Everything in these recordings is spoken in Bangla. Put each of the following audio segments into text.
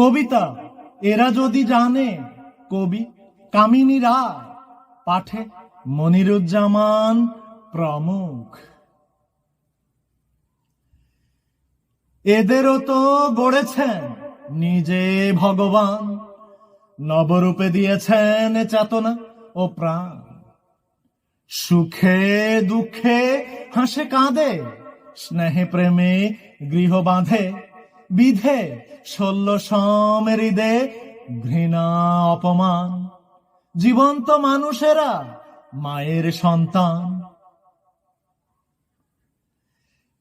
কবিতা, এরা যদি জানে, কবি কামিনী রায়, পাঠে মনিরুজ্জামান প্রমুখ। এদেরও তো গড়েছেন নিজে ভগবান, নবরূপে দিয়েছেন চেতনা ও প্রাণ। সুখে, দুঃখে হাসে কাঁদে, স্নেহে প্রেমে গৃহ বাঁধে বিধে শল্য সমেরিদে ঘৃণা, অপমান। জীবন্ত মানুষেরা মায়ের সন্তান।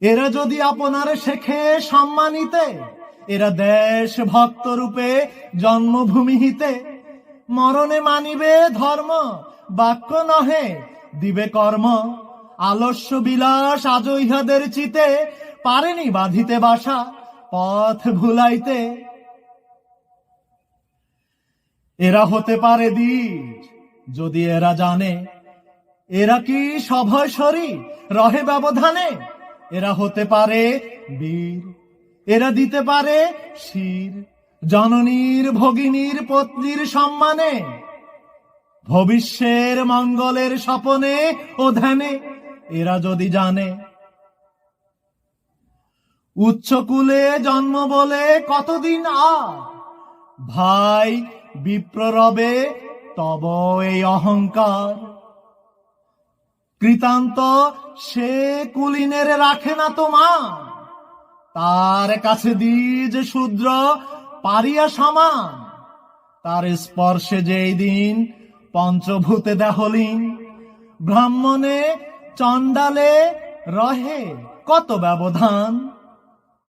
এরা যদি আপনার শেখে সম্মানিতে, এরা দেশ ভক্ত রূপে জন্মভূমিহিতে মরণে মানিবে ধর্ম, বাক্য নহে, দিবে কর্ম। আলস্য বিলাস আজও ইহাদের চিতে, পারেনি বাঁধিতে বাসা। পথ ভুলাইতে এরা হতে পারে দ্বিজ যদি এরা জানে। এরা কি সভয় শরী রহে ব্যবধানে? এরা হতে পারে বীর, এরা দিতে পারে শির, জননীর, ভগিনীর, পত্নীর সম্মানে। ভবিষ্যের মঙ্গলের স্বপনে ও ধ্যানে এরা যদি জানে উচ্চকুলে জন্ম বলে কতদিন আর? ভাই, বিপ্ররবে তব এই অহংকার। কৃতান্ত সে কুলিনের রাখে না তোমার। তার কাছে দ্বিজ শূদ্র পারিয়া সমান। তার স্পর্শে যেই দিন পঞ্চভূতে দেহলীন। ব্রাহ্মণে চণ্ডালে রহে কত ব্যবধান।